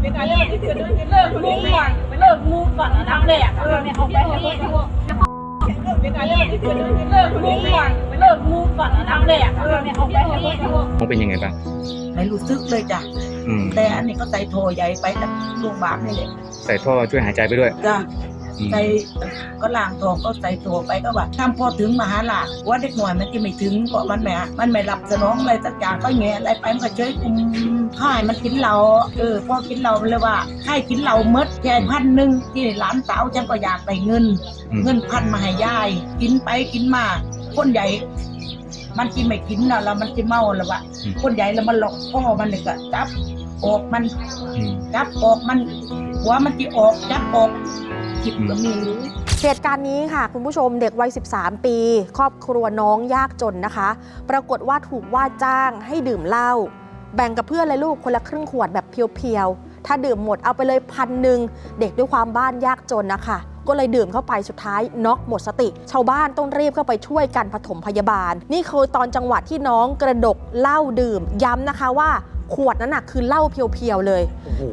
เป็นการเลิกที่เกิดเลิกมูก่อนเลิกมูก่อนอันดับแรกเออเนี่ยเอาไปให้เขาเป็นการเลิกที่เกิดเลิกมูก่อนเลิกมูก่อนอันดับแรกเออเนี่ยเอาไปให้เขาน้องเป็นยังไงบ้างไม่รู้สึกเลยจ้ะอืมแต่อันนี้ก็ใส่โทรใหญ่ไปจากโรงพยาบาลนี่แหละใส่ท่อช่วยหายใจไปด้วยจ้ะอืม ใส่ก็ล่างทองก็ใส่โทรไปก็ว่าทำพอถึงมหาลาชว่าเด็กหน่อยมันจะไม่ถึงเพราะมันไม่มันไม่รับสนองอะไรสักอย่างก็แงะอะไรไปมันก็เฉยคุมค่ายมันกินเราเออพอกินเราเลยว่าให้กินเราเมดแค่พันหนึ่งที่หลานสาวฉันก็อยากได้เงินอืมเงินพันมาให้ยาย กินไปกินมาคนใหญ่มันกินไม่กินนะแล้วมันจะเมาแล้ววะคนใหญ่แล้วมันหลอกพ่อมันเลยก็จับออกมันอืมจับออกมันหัวมันจะออกจับออก จิบก็มีเหตุการณ์นี้ค่ะ คุณผู้ชมเด็กวัย 13 ปี ครอบครัวน้องยากจนนะคะ ปรากฏว่าถูกว่าจ้างให้ดื่มเหล้าแบ่งกับเพื่อนเลยลูกคนละครึ่งขวดแบบเพียวๆ ถ้าดื่มหมดเอาไปเลยพันหนึ่งเด็กด้วยความบ้านยากจนนะคะก็เลยดื่มเข้าไปสุดท้ายน็อกหมดสติ ชาวบ้านต้องรีบเข้าไปช่วยกันปฐมพยาบาล นี่คือตอนจังหวะที่น้องกระดกเหล้าดื่ม ย้ำนะคะว่าขวดนั้นน่ะคือเหล้าเพียวๆเลย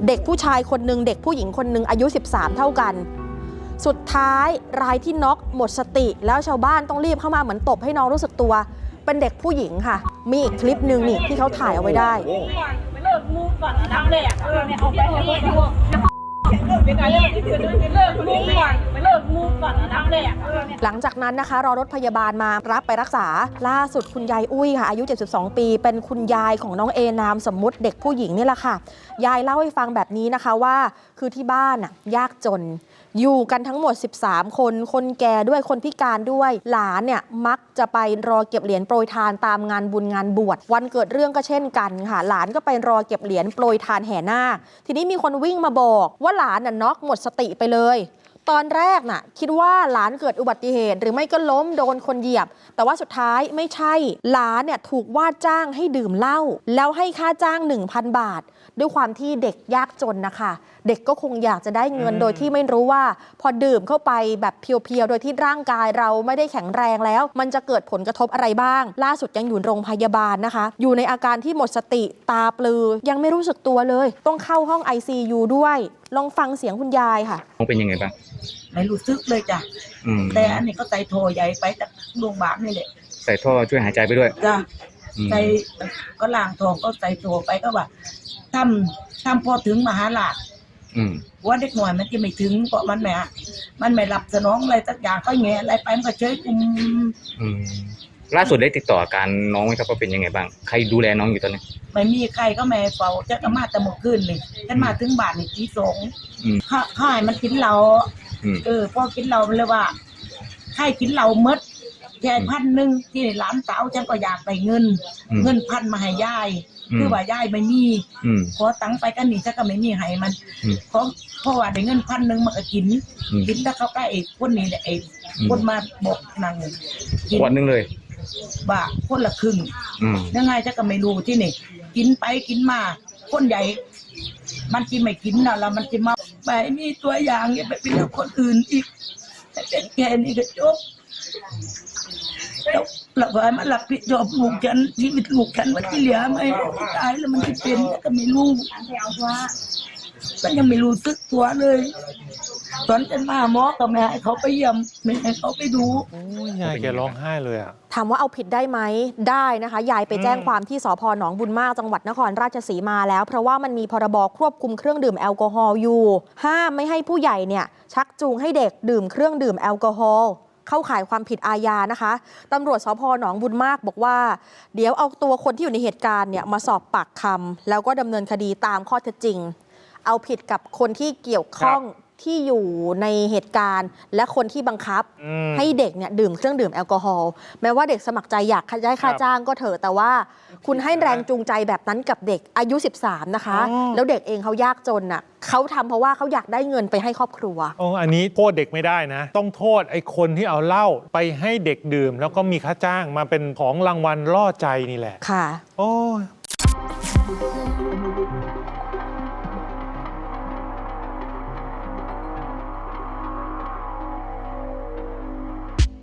เด็กผู้ชายคนหนึ่งเด็กผู้หญิงคนหนึ่งอายุ 13 เท่ากัน สุดท้ายรายที่น็อกหมดสติ แล้วชาวบ้านต้องรีบเข้ามาเหมือนตบให้น้องรู้สึกตัว เป็นเด็กผู้หญิงค่ะ มีอีกคลิปหนึ่งนี่ที่เขาถ่ายเอาไว้ได้ เลิกมูก่อนอันดับแรกเออเนี่ยเอาไป ให้เขาเป็นการเลิกที่เกิดเลิกมูก่อนเลิกมูก่อนอันดับแรกเออเนี่ยหลังจากนั้นนะคะรอรถพยาบาลมารับไปรักษา ล่าสุดคุณยายอุ้ยค่ะ อายุ 72 ปี เป็นคุณยายของน้องเอนามสมมุติเด็กผู้หญิงนี่แหละค่ะ ยายเล่าให้ฟังแบบนี้นะคะว่าคือที่บ้านน่ะยากจน อยู่กันทั้งหมด 13 คน คนแก่ด้วยคนพิการด้วย หลานเนี่ยมักจะไปรอเก็บเหรียญโปรยทานตามงานบุญงานบวชวันเกิดเรื่องก็เช่นกันค่ะ หลานก็ไปรอเก็บเหรียญโปรยทานแห่นาคทีนี้มีคนวิ่งมาบอกว่าหลานน่ะน็อกหมดสติไปเลย ตอนแรกน่ะ คิดว่าหลานเกิดอุบัติเหตุ หรือไม่ก็ล้มโดนคนเหยียบ แต่ว่าสุดท้ายไม่ใช่ หลานเนี่ยถูกว่าจ้างให้ดื่มเหล้าแล้วให้ค่าจ้าง 1,000 บาท ด้วยความที่เด็กยากจนนะคะ เด็กก็คงอยากจะได้เงินโดยที่ไม่รู้ว่า พอดื่มเข้าไปแบบเพียวๆโดยที่ร่างกายเราไม่ได้แข็งแรงแล้ว มันจะเกิดผลกระทบอะไรบ้าง ล่าสุดยังอยู่โรงพยาบาลนะคะ อยู่ในอาการที่หมดสติตาปลือ ยังไม่รู้สึกตัวเลย ต้องเข้าห้อง ICU ด้วยลองฟังเสียงคุณยายค่ะ น้องเป็นยังไงบ้างไม่รู้สึกเลยจ้ะ อืมแต่อันนี้ก็ใส่โทรใหญ่ไปจากโรงพยาบาลนี่แหละใส่ท่อช่วยหายใจไปด้วยจ้ะอืมใส่ก็ล่างทองก็ใส่โทรไปก็ว่าทำทำพอถึงมหาลาชอืมว่าเด็กหน่อยมันจะไม่ถึงเพราะมันไม่มันไม่รับสนองอะไรสักอย่างก็แงะอะไรไปมันก็เฉยคุมอืม ล่าสุดได้ติดต่ออาการน้องไหมครับว่าเป็นยังไงบ้าง ใครดูแลน้องอยู่ตอนนี้ ไม่มีใครก็ไม่ให้เฝ้าจะก็มาแต่เมื่อคืนนี่ฉันมาถึงบ้านนี่ทีสองอืมข้าข้ายมันกินเราอืม เออพอกินเราเลยว่าให้กินเราเมดแค่พันหนึ่งที่หลานสาวฉันก็อยากได้เงิน อืมเงินพันมาให้ยาย อืมคือว่ายายไม่มีอืม ขอตังค์ไปกันนี่ฉันก็ไม่มีให้มันอืม เพราะเพราะว่าได้เงินพันหนึ่งมันก็กิน อืมกินแล้วเขาก็ไอ้คนนี้แหละไอ้อืมคนมาบอกนางกินขวดหนึงเลย บ่าคนละครึ่งอืมยังไงฉันก็ไม่รู้ที่นี่ กินไปกินมา คนใหญ่ มันกินไม่กินนะแล้วมันจะมาไปมีตัวอย่างอย่าไปเป็นกับคนอื่นอีกแต่เป็นแค่นี้ก็จบแล้วแล้วว่ามันรับผิดชอบลูกฉันชีวิตลูกฉันมันที่เหลือไหมตายแล้วมันจะเป็นก็ไม่รู้ว่าก็ยังไม่รู้สึกตัวเลย ตอนฉันมาหมอก็ไม่ให้เขาไปเยี่ยมไม่ให้เขาไปดู โอ้ยยายแกร้องไห้เลยอะ ถามว่าเอาผิดได้ไหมได้นะคะ ยายไปแจ้งอืมความที่สพหนองบุญมากจังหวัดนครราชสีมาแล้ว เพราะว่ามันมีพรบควบคุมเครื่องดื่มแอลกอฮอล์อยู่ ห้ามไม่ให้ผู้ใหญ่เนี่ยชักจูงให้เด็กดื่มเครื่องดื่มแอลกอฮอล์เข้าข่ายความผิดอาญานะคะตำรวจสพหนองบุญมากบอกว่า เดี๋ยวเอาตัวคนที่อยู่ในเหตุการณ์เนี่ยมาสอบปากคำแล้วก็ดำเนินคดีตามข้อเท็จจริง เอาผิดกับคนที่เกี่ยวข้อง ที่อยู่ในเหตุการณ์ และคนที่บังคับ อืม ให้เด็กเนี่ยดื่มเครื่องดื่มแอลกอฮอล์แม้ว่าเด็กสมัครใจอยากได้ค่าครับจ้างก็เถอะแต่ว่า คุณให้แรงจูงใจแบบนั้นกับเด็กอายุ 13 นะคะ อ๋อ แล้วเด็กเองเขายากจนน่ะเขาทำเพราะว่าเขาอยากได้เงินไปให้ครอบครัว โอ้อันนี้โทษเด็กไม่ได้นะ ต้องโทษไอ้คนที่เอาเหล้าไปให้เด็กดื่ม แล้วก็มีค่าจ้างมาเป็นของรางวัลล่อใจนี่แหละ ค่ะ โอ้ย